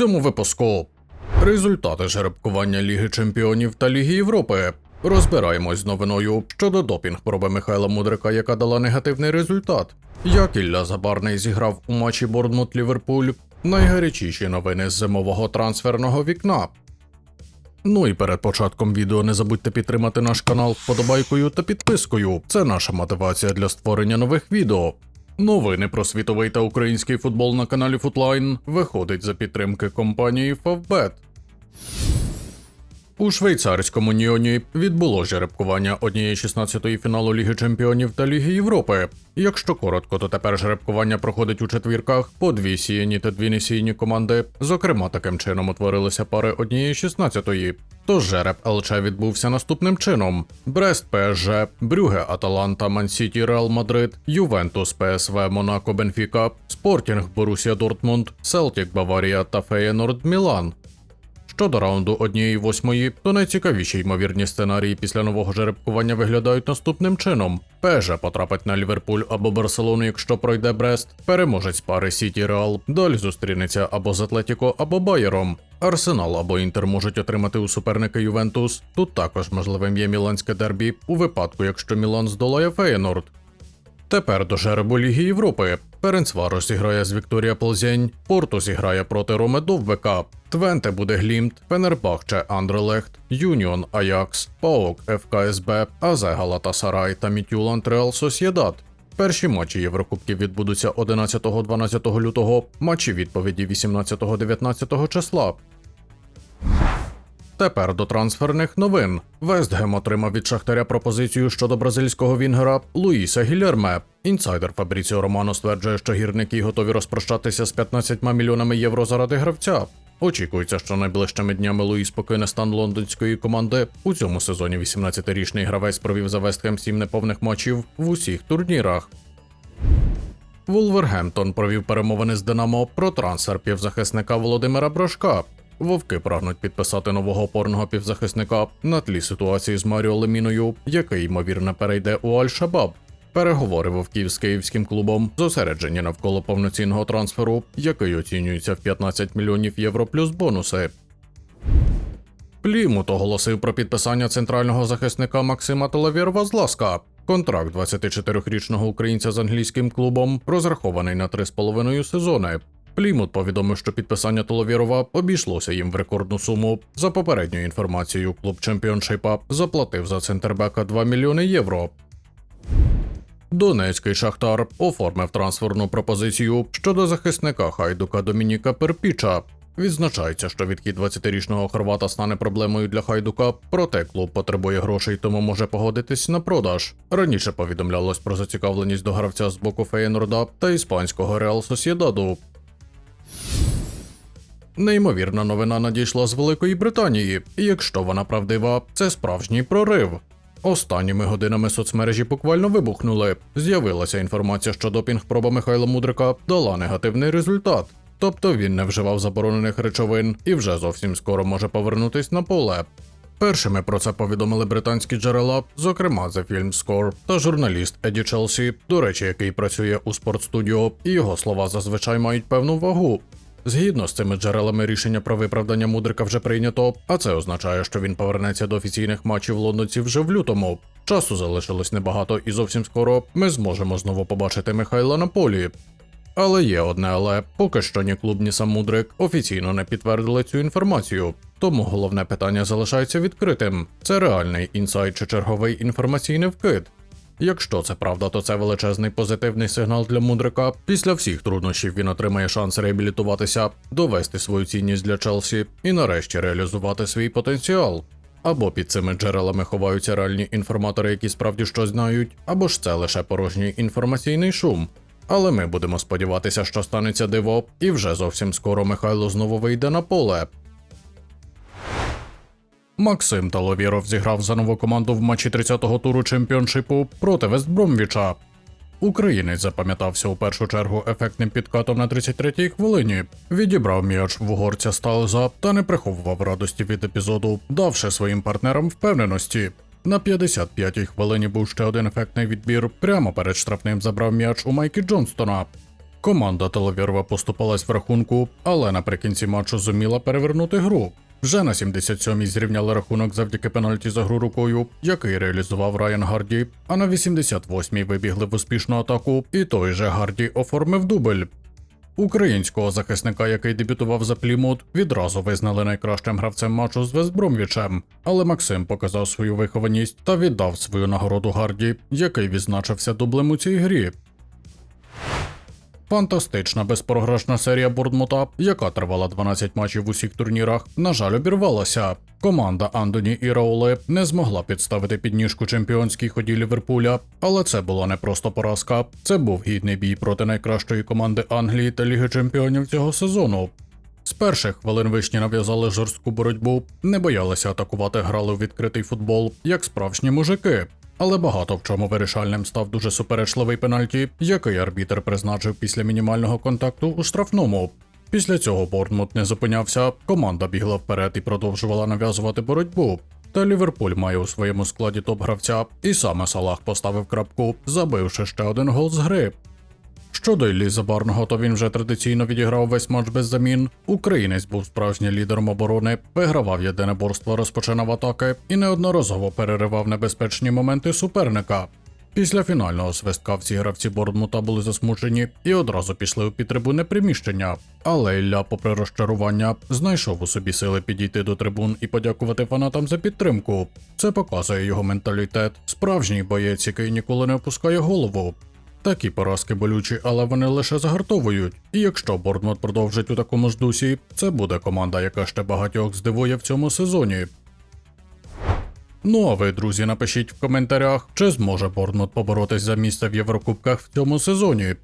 цьому випуску результати жеребкування Ліги Чемпіонів та Ліги Європи. Розбираємось з новиною щодо допінг проби Михайла Мудрика, яка дала негативний результат. Як Ілля Забарний зіграв у матчі Борнмут Ліверпуль. Найгарячіші новини з зимового трансферного вікна. Ну і перед початком відео не забудьте підтримати наш канал вподобайкою та підпискою. Це наша мотивація для створення нових відео. Новини про світовий та український футбол на каналі Футлайн виходить за підтримки компанії Favbet. У швейцарському Ніоні відбуло жеребкування однієї 16-ї фіналу Ліги Чемпіонів та Ліги Європи. Якщо коротко, то тепер жеребкування проходить у четвірках по дві сіяні та дві несіяні команди. Зокрема, таким чином утворилися пари однієї 16-ї. Тож жереб ЛЧ відбувся наступним чином: Брест ПСЖ, Брюге Аталанта, Мансіті Реал Мадрид, Ювентус ПСВ Монако Бенфіка, Спортінг Борусія Дортмунд, Селтік Баварія та Феєнорд Мілан. Щодо раунду однієї восьмої, то найцікавіші ймовірні сценарії після нового жеребкування виглядають наступним чином: ПЖ потрапить на Ліверпуль або Барселону, якщо пройде Брест, переможець пари Сіті Реал, далі зустрінеться або з Атлетіко, або Байером. Арсенал або Інтер можуть отримати у суперника Ювентус. Тут також можливим є міланське дербі у випадку, якщо Мілан здолає Феєнорд. Тепер до жеребу Ліги Європи. Перенцваро зіграє з Вікторія Плзень, Порту зіграє проти Роме Довбека, Твенте буде Глімт, Фенербахче Андрелехт, Юніон Аякс, Паок ФКСБ, Азегалата, Галатасарай та Мітюланд Реал Сосєдат. Перші матчі Єврокубків відбудуться 11-12 лютого, матчі відповіді 18-19 числа. Тепер до трансферних новин. Вестгем отримав від Шахтаря пропозицію щодо бразильського вінгера Луїса Гілерме. Інсайдер Фабріціо Романо стверджує, що гірники готові розпрощатися з 15 мільйонами євро заради гравця. Очікується, що найближчими днями Луїс покине стан лондонської команди. У цьому сезоні 18-річний гравець провів за Вестгем 7 неповних матчів в усіх турнірах. Вулвергемптон провів перемовини з Динамо про трансфер півзахисника Володимира Брошка. Вовки прагнуть підписати нового опорного півзахисника на тлі ситуації з Маріо Леміною, який ймовірно перейде у Аль-Шабаб. Переговори вовків з київським клубом зосереджені навколо повноцінного трансферу, який оцінюється в 15 мільйонів євро плюс бонуси. Плімут оголосив про підписання центрального захисника Максима Толавєрова з Ласка. Контракт 24-річного українця з англійським клубом розрахований на 3,5 сезони. Плімут повідомив, що підписання Толовєрова обійшлося їм в рекордну суму. За попередньою інформацією, клуб чемпіоншипа заплатив за центрбека 2 мільйони євро. Донецький Шахтар оформив трансферну пропозицію щодо захисника Хайдука Домініка Перпіча. Відзначається, що відхід 20-річного хорвата стане проблемою для Хайдука, проте клуб потребує грошей, тому може погодитись на продаж. Раніше повідомлялось про зацікавленість до гравця з боку Фейнорда та іспанського Реал Сосєдаду. Неймовірна новина надійшла з Великої Британії, і якщо вона правдива, це справжній прорив. Останніми годинами соцмережі буквально вибухнули. З'явилася інформація, що допінг-проба Михайла Мудрика дала негативний результат. Тобто він не вживав заборонених речовин і вже зовсім скоро може повернутись на поле. Першими про це повідомили британські джерела, зокрема The Film Score та журналіст Еді Челсі, до речі, який працює у спортстудіо, і його слова зазвичай мають певну вагу. Згідно з цими джерелами, рішення про виправдання мудрика вже прийнято, а це означає, що він повернеться до офіційних матчів лондонців вже в лютому. Часу залишилось небагато, і зовсім скоро ми зможемо знову побачити Михайла на полі. Але є одне але поки що ні клуб, ні сам мудрик офіційно не підтвердили цю інформацію. Тому головне питання залишається відкритим: це реальний інсайт чи черговий інформаційний вкид. Якщо це правда, то це величезний позитивний сигнал для мудрика. Після всіх труднощів він отримає шанс реабілітуватися, довести свою цінність для Челсі і нарешті реалізувати свій потенціал. Або під цими джерелами ховаються реальні інформатори, які справді щось знають, або ж це лише порожній інформаційний шум. Але ми будемо сподіватися, що станеться диво, і вже зовсім скоро Михайло знову вийде на поле. Максим Таловіров зіграв за нову команду в матчі 30-го туру чемпіоншипу проти Вестбромвіча. Українець запам'ятався у першу чергу ефектним підкатом на 33-й хвилині. Відібрав м'яч в угорця Сталза та не приховував радості від епізоду, давши своїм партнерам впевненості. На 55-й хвилині був ще один ефектний відбір. Прямо перед штрафним забрав м'яч у Майкі Джонстона. Команда Телевірва поступалась в рахунку, але наприкінці матчу зуміла перевернути гру. Вже на 77-й зрівняли рахунок завдяки пенальті за гру рукою, який реалізував Райан Гарді, а на 88-й вибігли в успішну атаку, і той же Гарді оформив дубль. Українського захисника, який дебютував за Плімут, відразу визнали найкращим гравцем матчу з Вестбромвічем, але Максим показав свою вихованість та віддав свою нагороду Гарді, який відзначився дублем у цій грі. Фантастична безпрограшна серія Бордмута, яка тривала 12 матчів в усіх турнірах, на жаль, обірвалася. Команда Андоні і Рауле не змогла підставити підніжку чемпіонській ході Ліверпуля, але це була не просто поразка. Це був гідний бій проти найкращої команди Англії та Ліги Чемпіонів цього сезону. З перших хвилин вишні нав'язали жорстку боротьбу, не боялися атакувати, грали у відкритий футбол, як справжні мужики. Але багато в чому вирішальним став дуже суперечливий пенальті, який арбітер призначив після мінімального контакту у штрафному. Після цього Борнмут не зупинявся, команда бігла вперед і продовжувала нав'язувати боротьбу. Та Ліверпуль має у своєму складі топ-гравця, і саме Салах поставив крапку, забивши ще один гол з гри. Щодо Іллі Забарного, то він вже традиційно відіграв весь матч без замін. Українець був справжнім лідером оборони, вигравав єдиноборство, розпочинав атаки і неодноразово переривав небезпечні моменти суперника. Після фінального свистка всі гравці Борнмута були засмучені і одразу пішли у підтрибуне приміщення. Але Ілля, попри розчарування, знайшов у собі сили підійти до трибун і подякувати фанатам за підтримку. Це показує його менталітет, справжній боєць, який ніколи не опускає голову. Такі поразки болючі, але вони лише загартовують. І якщо Борнмут продовжить у такому ж дусі, це буде команда, яка ще багатьох здивує в цьому сезоні. Ну а ви, друзі, напишіть в коментарях, чи зможе Борнмут поборотись за місце в Єврокубках в цьому сезоні.